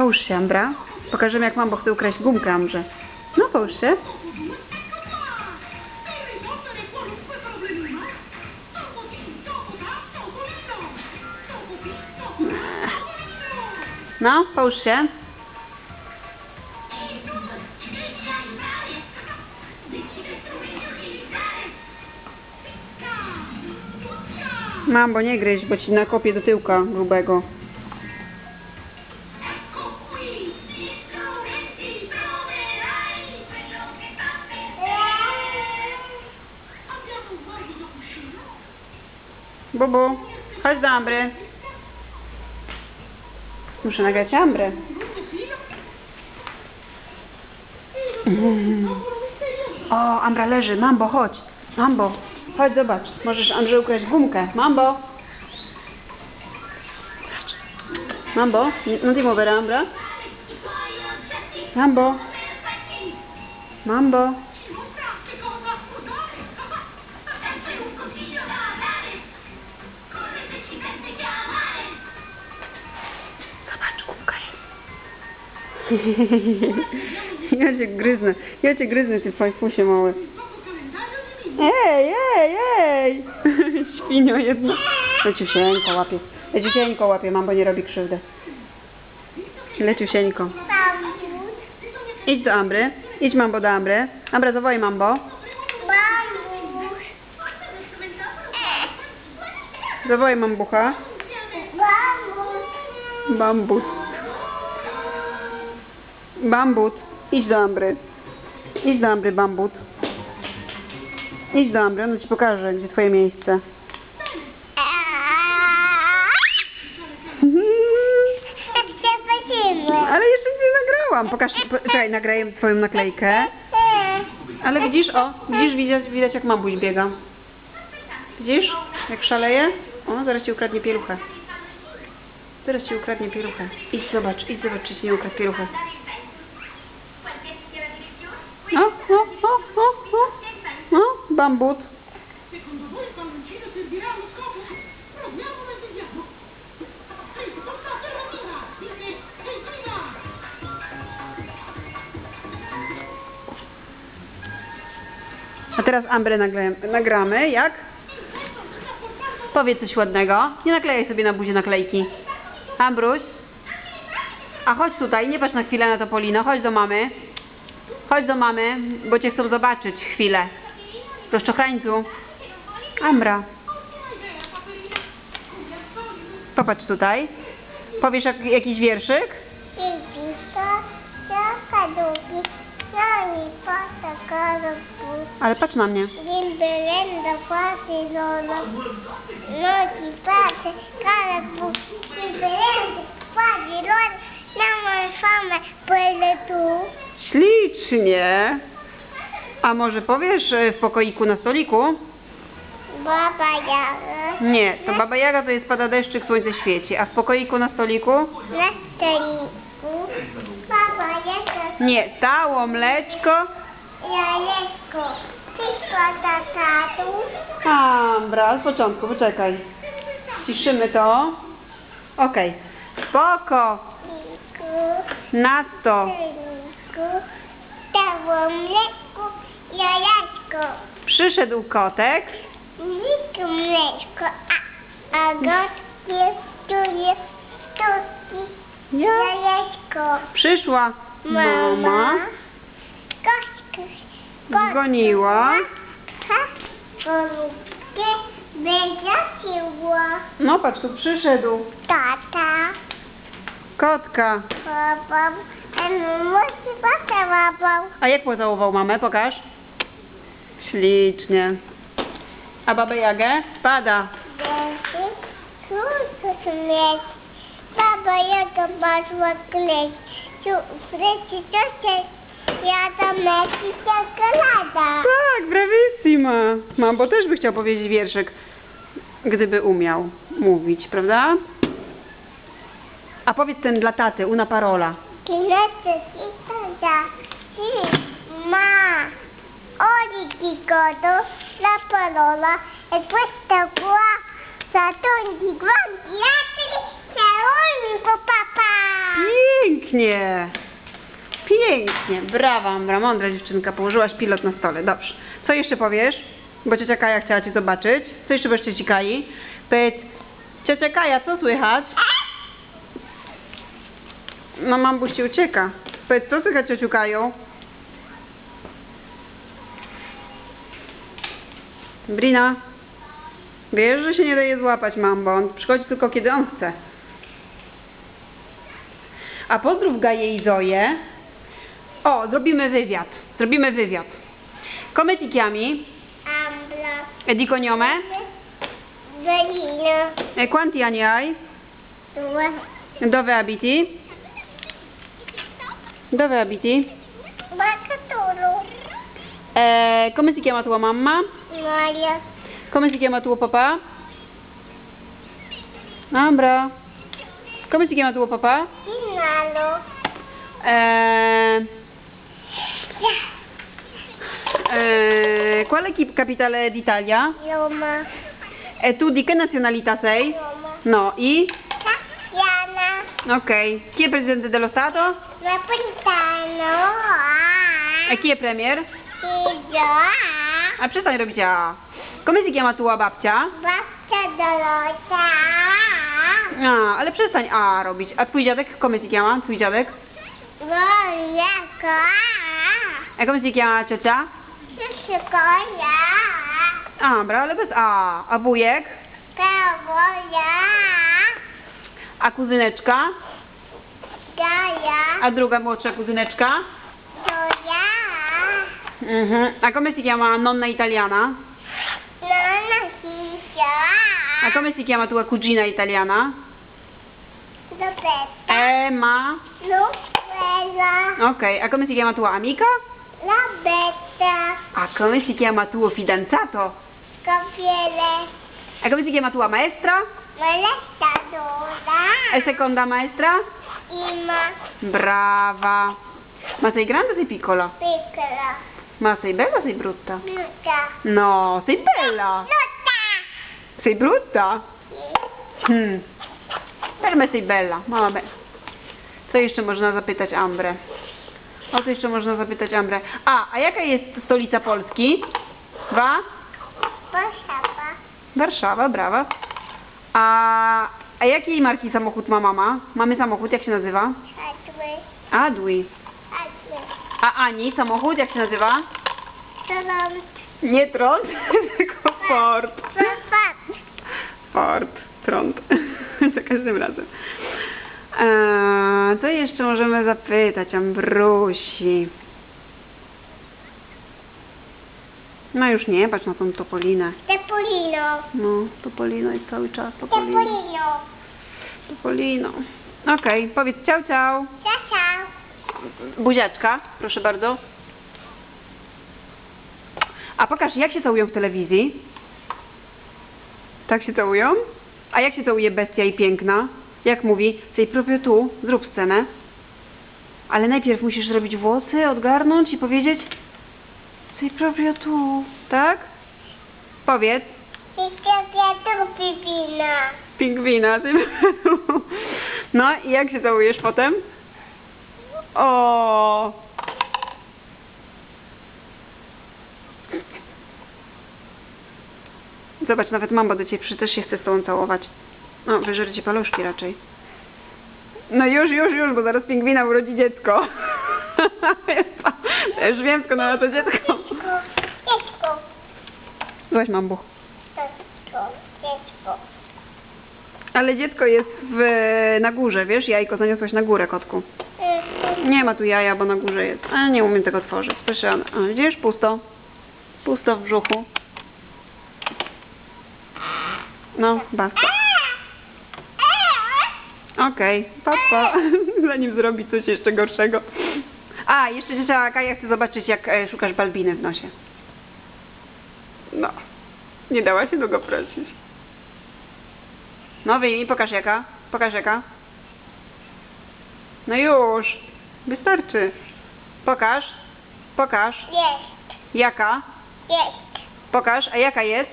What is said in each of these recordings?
Połóż się, Ambra. Pokażemy, jak mam, bo chcę ukraść gumkę, Ambrze. No, połóż się. No, połóż się. Mam, bo nie gryź, bo ci nakopię do tyłka grubego. Bubu, chodź do Ambry. Muszę nagrać Ambrę. O, Ambra leży. Mambo, chodź. Mambo, chodź zobacz. Możesz Andrze ukraść gumkę. Mambo. Mambo, non ti muovere Ambra. Mambo. Mambo. Ja cię gryznę. Ja cię gryznę, ty fajfusie mały. Ej, ej, ej! Świnio jedna. Leciusieńko łapie. Leciusieńko łapie, mam, bo nie robi krzywdy. Leciusieńko. Idź do Ambry. Idź mambo do Ambry. Ambra, zawołaj mambo. Zawołaj mambucha. Bambus. Bambut. Idź do Ambry. Idź do Ambry, Bambut. Idź do Ambry, ona ci pokaże, gdzie twoje miejsce. Ale jeszcze nie nagrałam. Pokaż, po- czekaj, nagraję twoją naklejkę. Ale widzisz, o, widzisz, widać, widać jak mamuś biega. Widzisz, jak szaleje? O, zaraz ci ukradnie pieluchę. Zaraz ci ukradnie pieluchę. Idź zobacz, idź zobacz, czy ci nie ukradł pieluchę. No, no, no, no, no, no, bambut. Secondo voi il palloncino servirà allo scopo? Proviamo e vediamo. Sì, toccate la mira, perché entrina! A teraz Ambrę nagramy, jak? Powiedz coś ładnego. Nie naklejaj sobie na buzie naklejki. Ambruś. A chodź tutaj, nie patrz na chwilę na Topolino, chodź do mamy. Chodź do mamy, bo cię chcą zobaczyć chwilę. Proszczochańcu. Ambra. Popatrz tutaj. Powiesz jak, jakiś wierszyk? Ale patrz na mnie. Ślicznie. A może powiesz e, w pokoiku na stoliku? baba jaga Nie, to Baba Jaga to jest pada deszczyk, słońce świeci. A w pokoiku na stoliku? na stoliku baba jaga Nie, tało, mleczko. jajeczko tylko tatatu Ambra, z początku, poczekaj. Ciszymy to. Okej. Spoko, na sto. Liku dało mleko jajeczko Przyszedł kotek. Liku mleczko a, a gotkie tu jest tuki Ja. jajeczko Przyszła mama. Kośku. Golubkę wyjasiła. No patrz, tu przyszedł. Tata. Kotka. Babam. A musi babał. A jak pocałował mamę? Pokaż. Ślicznie. A babę Jagę? Spada. Wielki. Krótko śmieć. Baba jaka bardzo kleć. Tu wreszcie to się jada meci czekolada. Tak, bravissima. Mambo też by chciał powiedzieć wierszyk, gdyby umiał mówić, prawda? A powiedz ten dla taty, una parola. Kinete kitaya. Si. Ma. Oriki kodo. La parola è questa qua. Saturni guanti altri. Sei unico papà. Pięknie. Pięknie. Pięknie. Brawa, Ambra, mądra dziewczynka. Położyłaś pilot na stole. Dobrze. Co jeszcze powiesz? Bo ciocia Kaja chciała Cię zobaczyć. Co jeszcze cioci Kai? Powiedz, ciocia Kaja, co słychać? No mambuś ci ucieka. Powiedz, co słychać ciociu Kaju? Brina, wiesz, że się nie daje złapać mambo. On przychodzi tylko kiedy on chce. A pozdrów Gaję i Zoję. O, zrobimy wywiad. Zrobimy wywiad. Come ti chiami? Ambra. E. E quanti anni hai? Due. Dove abiti? Dove abiti? Bacatolo. Eh, come si chiama tua mamma? Maria. Come si chiama tuo papà? Ambra. Come si chiama tuo papà? Inalo. Eh, eh, qual è chi- capitale d'Italia? Roma. E tu di che nazionalità sei? Roma. No, i? Tatiana. Ok. Chi è presidente dello Stato? Napolitano. E chi è premier? Figlio. A przestań robić a. Come si chiama tua babcia? Basta Dorota. A, ale przestań a robić. A twój dziadek, come si chiama? Twój dziadek? Wojaka. E come si chiama ciocia? Szkola. A, bra, ale bez a. A wujek? Kawoja. A kuzyneczka? A druga młodsza kuzyneczka? Doja. Mhm. A come si chiama nonna italiana? Nana Sisia. A come si chiama tua cugina italiana? Lopetta. Emma. Luella. Ok, a come si chiama tua amica? La betta. A come si chiama tuo fidanzato? Copiele. A come si chiama tua maestra? Maletta Dora. E seconda maestra? Ima. Brava. Ma sei grande o sei piccola? Piccola. Ma sei bella o sei brutta? Luca. No, sei bella. Luca. Sei brutta? Hmm. Per me sei bella, no vabbè. Co jeszcze można zapytać Ambrę? O co jeszcze można zapytać Ambrę? A, a jaka jest stolica Polski? Wa? Poszapa. Warszawa, brawa. A, a jakiej marki samochód ma mama? Mamy samochód, jak się nazywa? Hadły. A Ani, samochód, jak się nazywa? Trąd. Nie Tront, tylko Ford. Trąd. Ford, Tront. Za każdym razem. Eee, co jeszcze możemy zapytać Ambrusi? No już nie, patrz na tą topolinę. Tepolino. No, topolino jest cały czas, topolino. Tepolino. Topolino. Okej, powiedz ciao, ciao. Ciao, ciao. Buziaczka, proszę bardzo. A pokaż, jak się całują w telewizji? Tak się całują? A jak się całuje bestia i piękna? Jak mówi, tej proprio tu, zrób scenę. Ale najpierw musisz zrobić włosy, odgarnąć i powiedzieć tej proprio tu, tak? Powiedz. Ciebie tu pipina. Pingwina. Ty... No i jak się całujesz potem? O. Zobacz, nawet mama do ciebie przy też się chce z tobą całować. No, wyżercie ci paluszki raczej. No już, już, już, bo zaraz pingwina urodzi dziecko. Już wiem, skąd ona to dziecko. Dziecko. Dziecko. Zobacz, mambu. Dziecko. Ale dziecko jest w, na górze, wiesz? Jajko zaniosłaś na górę, kotku. Nie ma tu jaja, bo na górze jest. A nie umiem tego tworzyć. Proszę, a, widzisz? Pusto. Pusto w brzuchu. No, basta. Okej, papa. Zanim zrobi coś jeszcze gorszego. A, jeszcze ciocia Kaja chce zobaczyć, jak e, szukasz balbiny w nosie. No. Nie dała się długo prosić. No wyjmij, pokaż jaka. Pokaż jaka. No już. Wystarczy. Pokaż. Pokaż. Jest. Jaka? Jest. Pokaż. A jaka jest?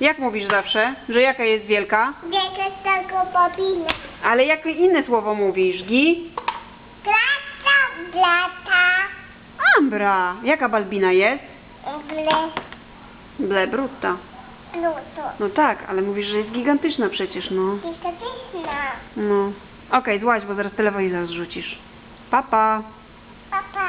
Jak mówisz zawsze? Że jaka jest wielka? Wielka z tego bobina. Ale jakie inne słowo mówisz? Gi? Glata, glata. Ambra. Jaka Balbina jest? Ble, Ble brutta. pluto. No tak, ale mówisz, że jest gigantyczna przecież, no. Gigantyczna. No. Okej, złaź, bo zaraz telewizor zrzucisz. Papa. Pa. Papa.